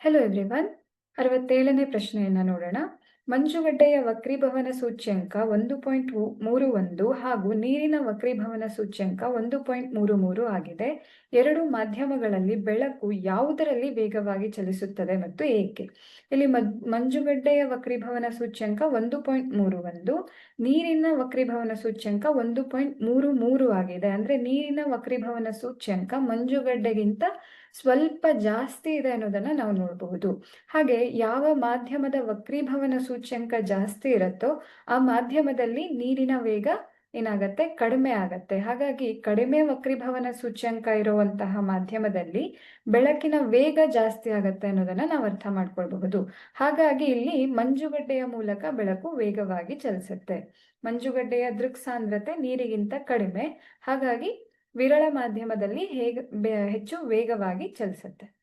Hello everyone ಅರವತ್ತೇಳನೇ ಪ್ರಶ್ನೆಯನ್ನ ನೋಡೋಣ. ಮಂಜುಗಡ್ಡೆಯ ವಕ್ರೀಭವನ ಸೂಚ್ಯಂಕ ಒಂದು ಪಾಯಿಂಟ್ ಮೂರು ಒಂದು ಹಾಗೂ ನೀರಿನ ವಕ್ರೀಭವನ ಸೂಚ್ಯಂಕ ಒಂದು ಪಾಯಿಂಟ್ ಮೂರು ಮೂರು ಆಗಿದೆ. ಎರಡು ಮಾಧ್ಯಮಗಳಲ್ಲಿ ಬೆಳಕು ಯಾವುದರಲ್ಲಿ ವೇಗವಾಗಿ ಚಲಿಸುತ್ತದೆ ಮತ್ತು ಏಕೆ? ಇಲ್ಲಿ ಮಂಜುಗಡ್ಡೆಯ ವಕ್ರೀಭವನ ಸೂಚ್ಯಂಕ ಒಂದು ಪಾಯಿಂಟ್ ಮೂರು ಒಂದು, ನೀರಿನ ವಕ್ರೀಭವನ ಸೂಚ್ಯಂಕ ಒಂದು ಪಾಯಿಂಟ್ ಮೂರು ಮೂರು ಆಗಿದೆ. ಅಂದ್ರೆ ನೀರಿನ ವಕ್ರೀಭವನ ಸೂಚ್ಯಂಕ ಮಂಜುಗಡ್ಡೆಗಿಂತ ಸ್ವಲ್ಪ ಜಾಸ್ತಿ ಇದೆ ಅನ್ನೋದನ್ನ ನಾವು ನೋಡಬಹುದು. ಹಾಗೆ ಯಾವ ಮಾಧ್ಯಮದ ವಕ್ರೀಭವನ ಸೂಚ್ಯಂಕ ಜಾಸ್ತಿ ಇರುತ್ತೋ ಆ ಮಾಧ್ಯಮದಲ್ಲಿ ನೀರಿನ ವೇಗ ಏನಾಗತ್ತೆ? ಕಡಿಮೆ ಆಗತ್ತೆ. ಹಾಗಾಗಿ ಕಡಿಮೆ ವಕ್ರೀಭವನ ಸೂಚ್ಯಂಕ ಇರುವಂತಹ ಮಾಧ್ಯಮದಲ್ಲಿ ಬೆಳಕಿನ ವೇಗ ಜಾಸ್ತಿ ಆಗತ್ತೆ ಅನ್ನೋದನ್ನ ನಾವು ಅರ್ಥ ಮಾಡ್ಕೊಳ್ಬಹುದು. ಹಾಗಾಗಿ ಇಲ್ಲಿ ಮಂಜುಗಡ್ಡೆಯ ಮೂಲಕ ಬೆಳಕು ವೇಗವಾಗಿ ಚಲಿಸುತ್ತೆ. ಮಂಜುಗಡ್ಡೆಯ ದೃಕ್ ಸಾಂದ್ರತೆ ನೀರಿಗಿಂತ ಕಡಿಮೆ. ಹಾಗಾಗಿ ವಿರಳ ಮಾಧ್ಯಮದಲ್ಲಿ ಹೇಗೆ ಹೆಚ್ಚು ವೇಗವಾಗಿ ಚಲಿಸುತ್ತೆ.